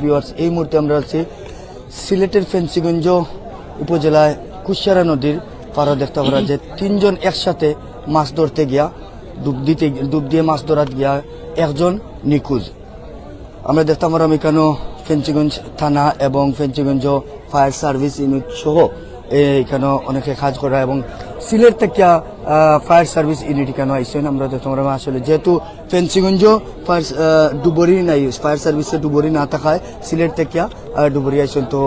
Viewers এই মুহূর্তে আমরা আছি সিলেটের ফেন্সিগঞ্জ উপজেলায় কুশিয়ারা নদীর পাড়া দেখতে পারা যে তিনজন একসাথে মাছ ধরতে গিয়া, ডুব দিতে, ডুব দিয়ে মাছ ধরাত গিয়া একজন নিখোঁজ। আমরা দেখতাম পারাম এখানেও ফেন্সিগঞ্জ থানা এবং ফেন্সিগঞ্জ ফায়ার সার্ভিস ইউনিট সহ এখানে অনেকে কাজ করা এবং সিলেট থেকে ফায়ার সার্ভিস ইউনিট এখানে আইসেন? আমরা দেখতাম পারাম আসলে যেহেতু ফেন্সিগঞ্জ ফায়ার ডুবরি নাই ফায়ার সার্ভিসে ডুবরি না থাকায় সিলেট থেকে ডুবরি আইসেন। তো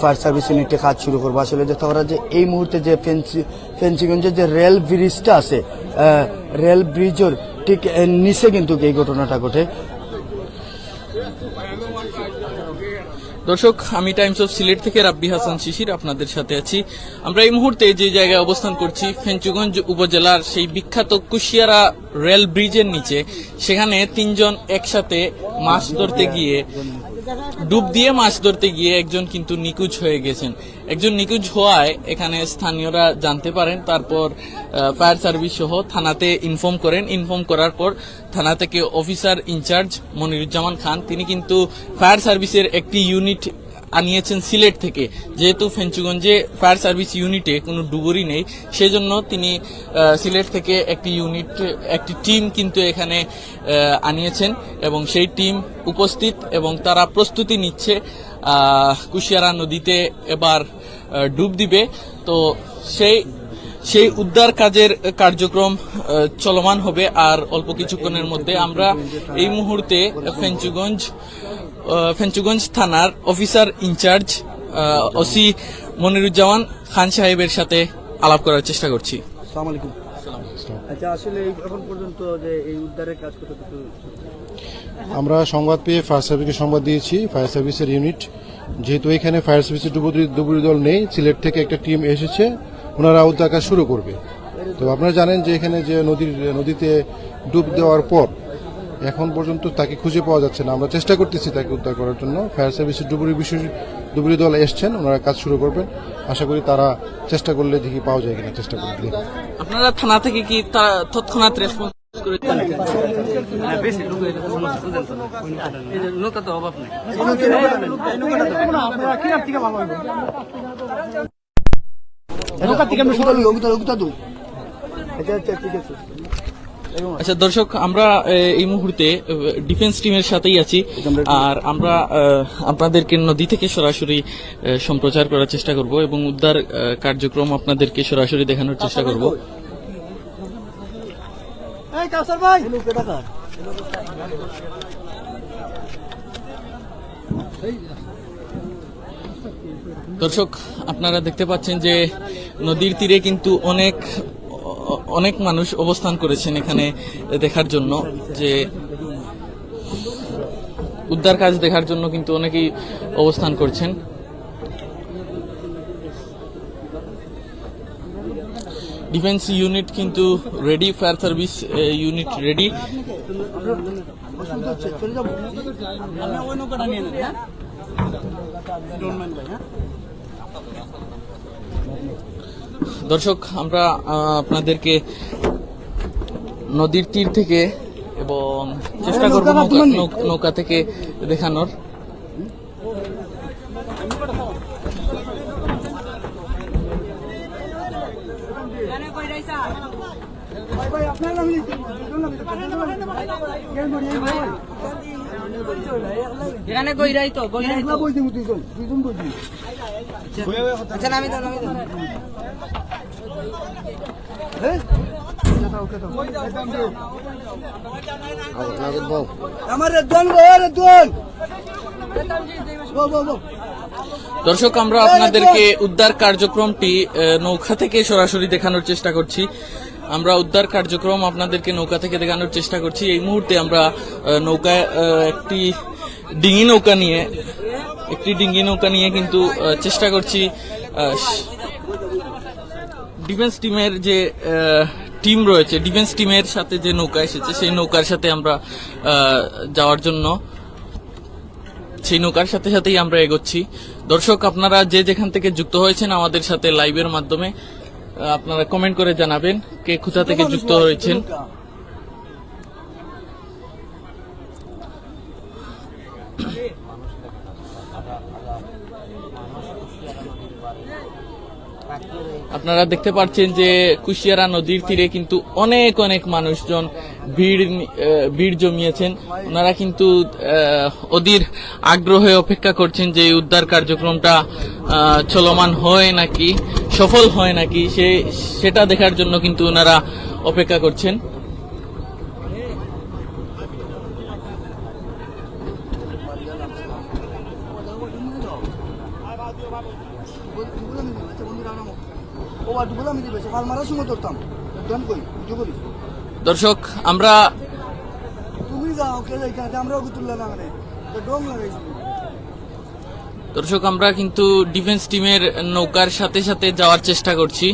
ফায়ার সার্ভিস ইউনিটে কাজ শুরু করব। আসলে দেখতে পারা যে এই মুহূর্তে যে ফেন্সি, ফেন্সিগঞ্জের যে রেল ব্রিজটা আছে রেল ব্রিজের ঠিক নিচে কিন্তু এই ঘটনাটা ঘটে। দর্শক, আমি টাইমস অফ সিলেট থেকে রাব্বি হাসান শিশির আপনাদের সাথে আছি। আমরা এই মুহূর্তে যে জায়গায় অবস্থান করছি, ফেঞ্চুগঞ্জ উপজেলার সেই বিখ্যাত কুশিয়ারা রেল ব্রিজের নিচে। সেখানে তিনজন একসাথে মাছ ধরতে গিয়ে ডুব দিয়ে মাছ ধরতে গিয়ে একজন কিন্তু নিখোঁজ হয়ে গেছেন। একজন নিখোঁজ হওয়ায় এখানে স্থানীয়রা জানতে পারেন, তারপর ফায়ার সার্ভিস সহ থানাতে ইনফর্ম করেন। ইনফর্ম করার পর থানা থেকে অফিসার ইনচার্জ মনিরুজ্জামান খান, তিনি কিন্তু ফায়ার সার্ভিসের একটি ইউনিট আনিয়েছেন সিলেট থেকে। যেহেতু ফেঞ্চুগঞ্জে ফায়ার সার্ভিস ইউনিটে কোনো ডুবুরি নেই, সেজন্য তিনি সিলেট থেকে একটি ইউনিট, একটি টিম কিন্তু এখানে আনিয়েছেন এবং সেই টিম উপস্থিত এবং তারা প্রস্তুতি নিচ্ছে। কুশিয়ারা নদীতে এবার ডুব দিবে। তো সেই সেই উদ্ধার কাজের কার্যক্রম চলমান হবে। আর অল্প কিছুক্ষণের মধ্যে আমরা এই মুহূর্তে ফেঞ্চুগঞ্জ ফেঞ্চুগঞ্জ থানার officer in-charge OC Moniruzzaman Khan সাহেবের সাথে আলাপ করার চেষ্টা করছি। আচ্ছা আসলে এখন পর্যন্ত যে এই উদ্ধারের কাজ কতটুকু আমরা সংবাদ পেয়ে ফায়ার সার্ভিসকে সংবাদ দিয়েছি। ফায়ার সার্ভিসের ইউনিট যেহেতু এখানে ফায়ার সার্ভিসের ডুবুরি ডুবুরি দল নেই সিলেট থেকে একটা টিম এসেছে ওনারা উদ্ধার কাজ শুরু করবে। তো আপনারা জানেন যে এখানে যে নদীর নদীতে ডুব দেওয়ার পর এখন পর্যন্ত তাকে খুঁজে পাওয়া যাচ্ছে না। আমরা চেষ্টা করতেছি তাকে উদ্ধার করার জন্য। ফায়ার সার্ভিসের ডুবুরি বিশেষ ডুবুরি দল এসছেন ওনারা কাজ শুরু করবেন। আশা করি তারা চেষ্টা করলে দেখি পাওয়া যায় কিনা চেষ্টা করে আপনারা থানা থেকে কি তা- তৎক্ষণাৎ রেসপন্স উগতা উগতা দু আচ্ছা আচ্ছা ঠিক আছে। আচ্ছা দর্শক আমরা এই মুহূর্তে ডিফেন্স টিমের সাথেই আছি। আর আমরা আপনাদেরকে নদী থেকে সরাসরি সম্প্রচার করার চেষ্টা করব এবং উদ্ধার কার্যক্রম আপনাদেরকে সরাসরি দেখানোর চেষ্টা করব? দর্শক আপনারা দেখতে পাচ্ছেন যে নদীর তীরে কিন্তু অনেক অনেক মানুষ অবস্থান করেছেন এখানে দেখার জন্য যে উদ্ধার কাজ দেখার জন্য কিন্তু অনেকেই অবস্থান করছেন। ডিফেন্স ইউনিট কিন্তু ready fire service unit ready অসুবিধা হচ্ছে, চলে যাব। দর্শক আমরা আপনাদেরকে নদীর তীর থেকে এবং চেষ্টা করব নৌকা থেকে দেখানোর। এখানে গইরাই তো গইরাই তো। আচ্ছা নামি দাও নামি দাও। দর্শক আমরা আপনাদেরকে উদ্ধার কার্যক্রমটি নৌকা থেকে সরাসরি দেখানোর চেষ্টা করছি। আমরা উদ্ধার কার্যক্রম আপনাদেরকে নৌকা থেকে দেখানোর চেষ্টা করছি। এই মুহূর্তে আমরা নৌকায় একটি ডিঙি নৌকা নিয়ে একটি ডিঙ্গি নৌকা নিয়ে কিন্তু চেষ্টা করছি ডিফেন্স টিমের যে টিম রয়েছে ডিফেন্স টিমের সাথে যে নৌকা এসেছে, সেই নৌকার সাথে আমরা যাওয়ার জন্য, সেই নৌকার সাথে সাথেই আমরা এগোচ্ছি। দর্শক, আপনারা যে যেখান থেকে যুক্ত হয়েছেন আমাদের সাথে লাইভের মাধ্যমে আপনারা কমেন্ট করে জানাবেন কে কোথা থেকে যুক্ত হয়েছেন। আপনারা দেখতে পাচ্ছেন যে কুশিয়ারা নদীর তীরে কিন্তু অনেক অনেক মানুষজন ভিড় ভিড় জমিয়েছেন। ওনারা কিন্তু ওদের আগ্রহে অপেক্ষা করছেন যে উদ্ধার কার্যক্রমটা চলমান হয় নাকি, সফল হয় নাকি, সে, সেটা দেখার জন্য কিন্তু ওনারা অপেক্ষা করছেন। ও আমি দিবে কাল মারার সময় ধরতাম। ডন কই বুঝো করি দর্শক আমরা তুমি যাও কে যাই আমরাও তুললাম মানে লাগাইছি দর্শক আমরা কিন্তু ডিফেন্স টিমের নৌকার সাথে সাথে যাওয়ার চেষ্টা করছি।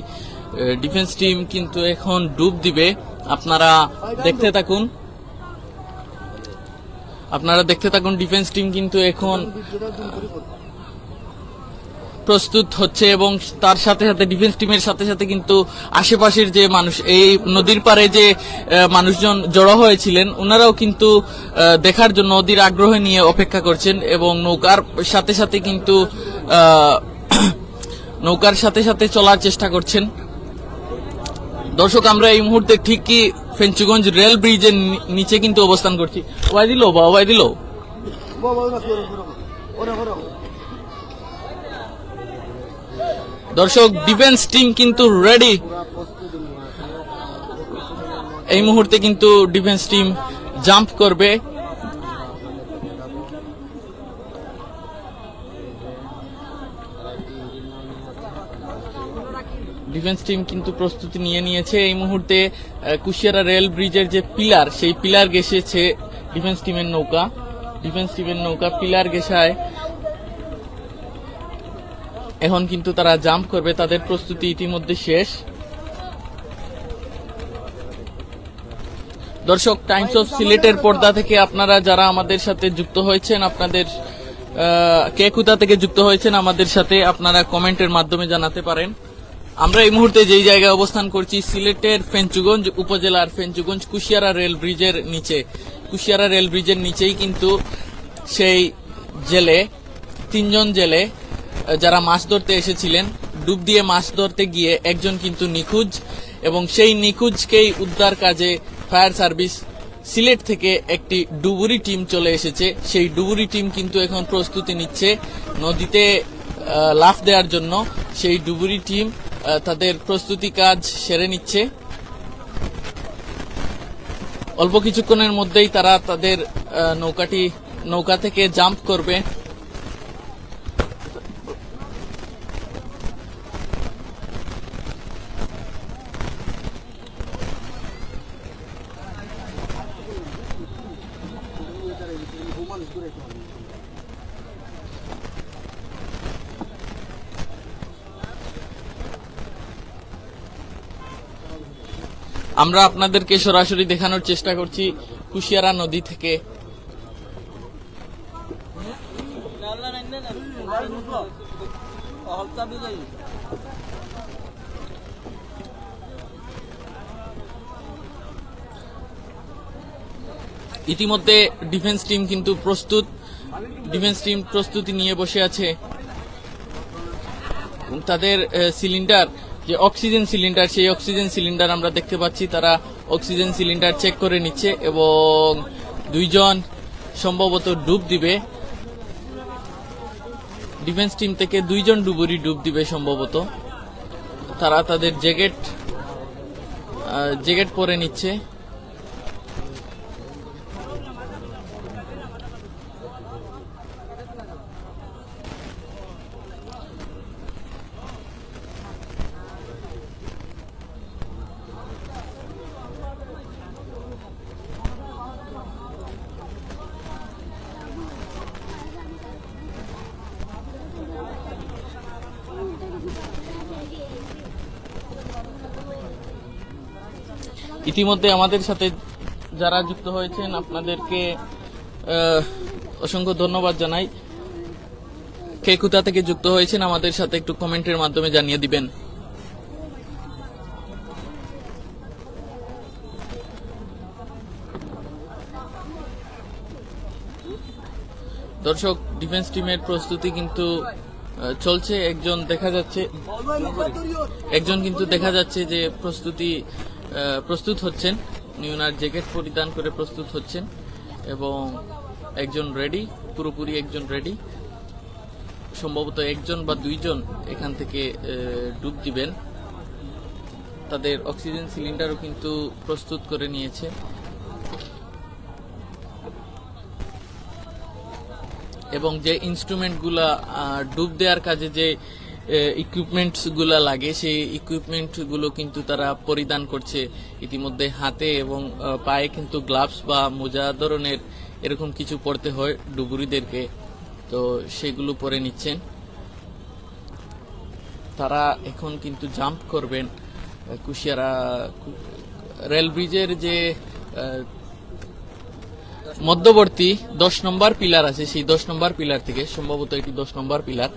ডিফেন্স টিম কিন্তু এখন ডুব দিবে। আপনারা দেখতে থাকুন। আপনারা দেখতে থাকুন ডিফেন্স টিম কিন্তু এখন ভিডিওটা জুম করে কর প্রস্তুত হচ্ছে এবং তার সাথে সাথে ডিফেন্স টিমের সাথে সাথে কিন্তু আশেপাশের যে মানুষ, এই নদীর পারে যে মানুষজন জড়ো হয়েছিলেন ওনারাও কিন্তু দেখার জন্য নদীর আগ্রহ নিয়ে অপেক্ষা করছেন এবং নৌকার সাথে সাথে কিন্তু নৌকার সাথে সাথে চলার চেষ্টা করছেন। দর্শক, আমরা এই মুহূর্তে ঠিকই ফেঞ্চুগঞ্জ রেল ব্রিজের নিচে কিন্তু অবস্থান করছি। ওয়াই দিল বা ওয়াই দিল বাবা ওরা করো করো ওরা করো দর্শক ডিফেন্স টিম কিন্তু রেডি এই মুহূর্তে কিন্তু ডিফেন্স টিম জাম্প করবে। ডিফেন্স টিম কিন্তু প্রস্তুতি নিয়ে নিয়েছে। এই মুহূর্তে কুশিয়ারা রেল ব্রিজের যে পিলার সেই পিলার গেসেছে ডিফেন্স টিমের নৌকা। ডিফেন্স টিমের নৌকা পিলার গেসায় এখন কিন্তু তারা জাম্প করবে, তাদের প্রস্তুতি ইতিমধ্যে শেষ। দর্শক টাইমস অফ সিলেটের পর্দা থেকে আপনারা যারা আমাদের সাথে যুক্ত হয়েছেন, আপনাদের কে থেকে যুক্ত হয়েছেন আমাদের সাথে আপনারা কমেন্টের মাধ্যমে জানাতে পারেন। আমরা এই মুহূর্তে যেই জায়গায় অবস্থান করছি সিলেটের ফেঞ্চুগঞ্জ উপজেলার ফেঞ্চুগঞ্জ কুশিয়ারা রেল ব্রিজের নিচে। কুশিয়ারা রেল ব্রিজের নিচেই কিন্তু সেই জেলে, তিনজন জেলে যারা মাছ ধরতে এসেছিলেন, ডুব দিয়ে মাছ ধরতে গিয়ে একজন কিন্তু নিখোঁজ এবং সেই নিখোঁজকেই উদ্ধার কাজে ফায়ার সার্ভিস সিলেট থেকে একটি ডুবুরি টিম চলে এসেছে। সেই ডুবুরি টিম কিন্তু এখন প্রস্তুতি নিচ্ছে নদীতে লাফ দেওয়ার জন্য। সেই ডুবুরি টিম তাদের প্রস্তুতি কাজ সেরে নিচ্ছে। অল্প কিছুক্ষণের মধ্যেই তারা তাদের নৌকাটি, নৌকা থেকে জাম্প করবে। আমরা আপনাদেরকে সরাসরি দেখানোর চেষ্টা করছি কুশিয়ারা নদী থেকে। ইতিমধ্যে ডিফেন্স টিম কিন্তু প্রস্তুত, ডিফেন্স টিম প্রস্তুতি নিয়ে বসে আছে। তাদের সিলিন্ডার যে অক্সিজেন সিলিন্ডার সেই অক্সিজেন সিলিন্ডার আমরা দেখতে পাচ্ছি, তারা অক্সিজেন সিলিন্ডার চেক করে নিচ্ছে এবং দুইজন সম্ভবত ডুব দিবে। ডিফেন্স টিম থেকে দুইজন ডুবুরি ডুব দিবে সম্ভবত। তারা তাদের জ্যাকেট জ্যাকেট পরে নিচ্ছে। ইতিমধ্যে আমাদের সাথে যারা যুক্ত হয়েছেন, আপনাদেরকে অসংখ্য ধন্যবাদ জানাই। কে কোথা থেকে যুক্ত হয়েছেন আমাদের সাথে একটু কমেন্টের মাধ্যমে জানিয়ে দিবেন। দর্শক ডিফেন্স টিমের প্রস্তুতি কিন্তু চলছে। একজন দেখা যাচ্ছে, একজন কিন্তু দেখা যাচ্ছে যে প্রস্তুতি প্রস্তুত হচ্ছেন। উনি ওনার জ্যাকেট পরিধান করে প্রস্তুত হচ্ছেন এবং একজন রেডি পুরোপুরি একজন রেডি সম্ভবত একজন বা দুইজন এখান থেকে ডুব দিবেন। তাদের অক্সিজেন সিলিন্ডারও কিন্তু প্রস্তুত করে নিয়েছে। এবং যে ইনস্ট্রুমেন্টগুলা ডুব দেওয়ার কাজে যে ইকুইপমেন্টসগুলা লাগে। সেই ইকুইপমেন্টগুলো কিন্তু তারা পরিধান করছে ইতিমধ্যে হাতে এবং পায়ে কিন্তু গ্লাভস বা মোজা ধরনের এরকম কিছু পরতে হয় ডুবুরিদেরকে। তো সেগুলো পরে নিচ্ছেন। তারা এখন কিন্তু জাম্প করবেন কুশিয়ারা রেল ব্রিজের যে মধ্যবর্তী দশ নম্বর পিলার আছে, সেই দশ নম্বর পিলার থেকে, সম্ভবত এটি দশ নম্বর পিলার